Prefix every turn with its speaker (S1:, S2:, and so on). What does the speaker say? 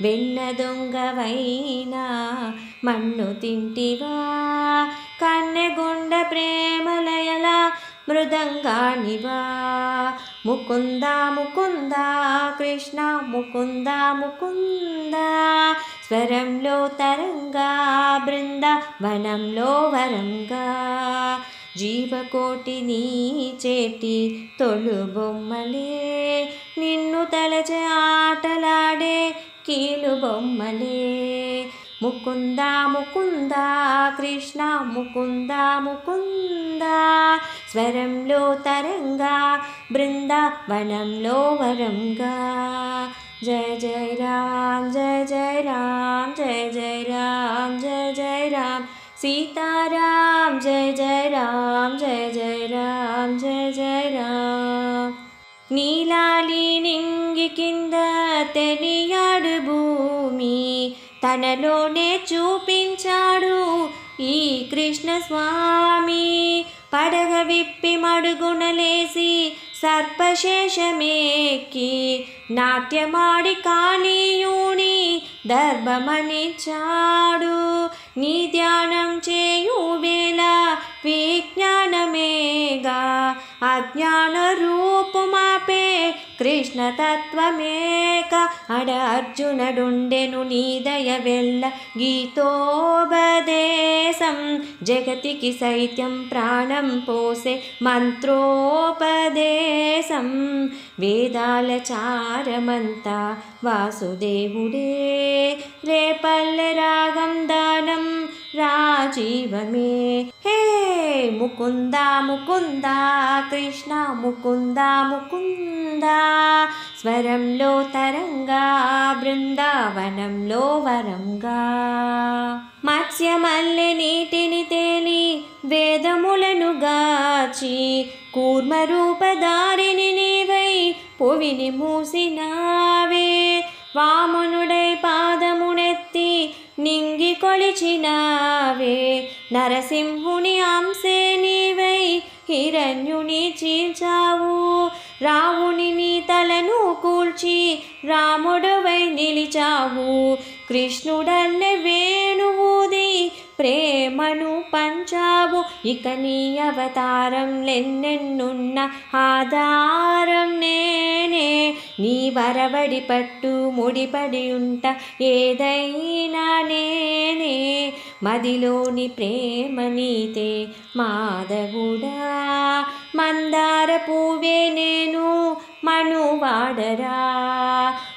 S1: వెన్న దొంగవైనా మన్ను తింటివా? కన్నెగుండ ప్రేమలయల మృదంగానివా? ముకుంద ముకుంద కృష్ణ ముకుంద ముకుంద స్వరంలో తరంగా బృంద వనంలో వరంగా. జీవకోటి నీ చేటి తొలు బొమ్మలే నిన్ను తలచే ఆటలాడే కీలు బొమ్మలే. ముకుంద ముకుంద కృష్ణ ముకుంద ముకుంద. స్వరంలో తరంగా బృందావనంలో వరంగా. జయ జయ రామ్ జయ జయ రామ్ జయ జయ రామ్ జయ జయ రామ్. సీతారాం జయ జయ రామ్ జయ జయ రామ్ జయ జయ రామ్. నీలాలి నింగి కింద తెలియాడు భూమి తనలోనే చూపించాడు ఈ కృష్ణ స్వామి పడగ విప్పి మడుగునలేసి సర్పశేషమేకి నాట్యమాడి కాళీయుని దర్భమనిచ్చాడు నీ ధ్యానం చేయు వేళ విజ్ఞానమే అజ్ఞానరూపుమాపే కృష్ణతత్వమేక. అడ అర్జునడుండెను నీ వెళ్ళ గీతోపదేశం. జగతికి సైత్యం ప్రాణం పోసే మంత్రోపదేశం. వేదాల చారమంతా వాసుదేవుడే. రేపల్ల రాగం దానం రాజీవమే. ముకుంద ముకుంద కృష్ణ ముకుంద ముకుంద. స్వరంలో తరంగా బృందావనంలో వరంగా. మత్స్యమల్లె నీటిని తేలి వేదములను గాచి కూర్మరూపదారిని నీవై పువిని మూసినావే. వామనుడై పాద కొలిచినావే నరసింహుని అంశే నీవై హిరణ్యుని చీల్చావు. రాముని నీ తలను కూల్చి రాముడవై నిలిచావు. కృష్ణుడల్లె వే ప్రేమను పంచావు. ఇక నీ అవతారం లెన్నెన్నున్న ఆధారం నేనే. నీ వరబడి పట్టు ముడిపడి ఉంట ఏదైనా నేనే. మదిలోని ప్రేమ నీతే మాధవుడా. మందార పువ్వే నేను మనువాడరా.